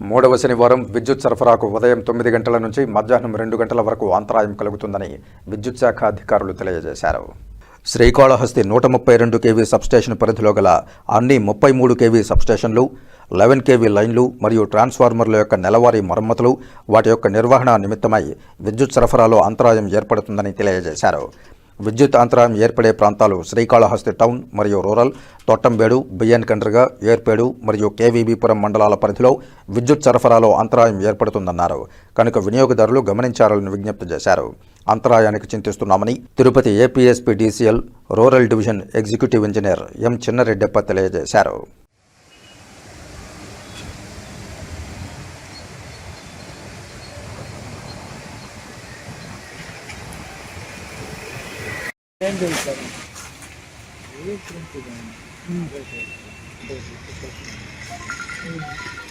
మూడవ శనివారం విద్యుత్ సరఫరాకు ఉదయం తొమ్మిది గంటల నుంచి మధ్యాహ్నం రెండు గంటల వరకు అంతరాయం కలుగుతుందని విద్యుత్ శాఖ అధికారులు తెలియజేశారు. శ్రీకాళహస్తి నూట ముప్పై రెండు కేవీ సబ్స్టేషన్ పరిధిలో గల అన్ని ముప్పై మూడు కేవీ సబ్స్టేషన్లు లెవెన్ కేవీ లైన్లు మరియు ట్రాన్స్ఫార్మర్ల యొక్క నెలవారీ మరమ్మతులు వాటి యొక్క నిర్వహణ నిమిత్తమై విద్యుత్ సరఫరాలో అంతరాయం ఏర్పడుతుందని తెలియజేశారు. విద్యుత్ అంతరాయం ఏర్పడే ప్రాంతాలు శ్రీకాళహస్తి టౌన్ మరియు రూరల్ తొట్టంబేడు బియ్యన్ కండ్రిగ ఏర్పేడు మరియు కేవీబీపురం మండలాల పరిధిలో విద్యుత్ సరఫరాలో అంతరాయం ఏర్పడుతుందన్నారు. కనుక వినియోగదారులు గమనించాలని విజ్ఞప్తి చేశారు. అంతరాయానికి చింతిస్తున్నామని Tirupati APSP DCL rural division executive engineer M Chinnareddappa తెలియజేశారు. 全部いったら。全部いったら。うん。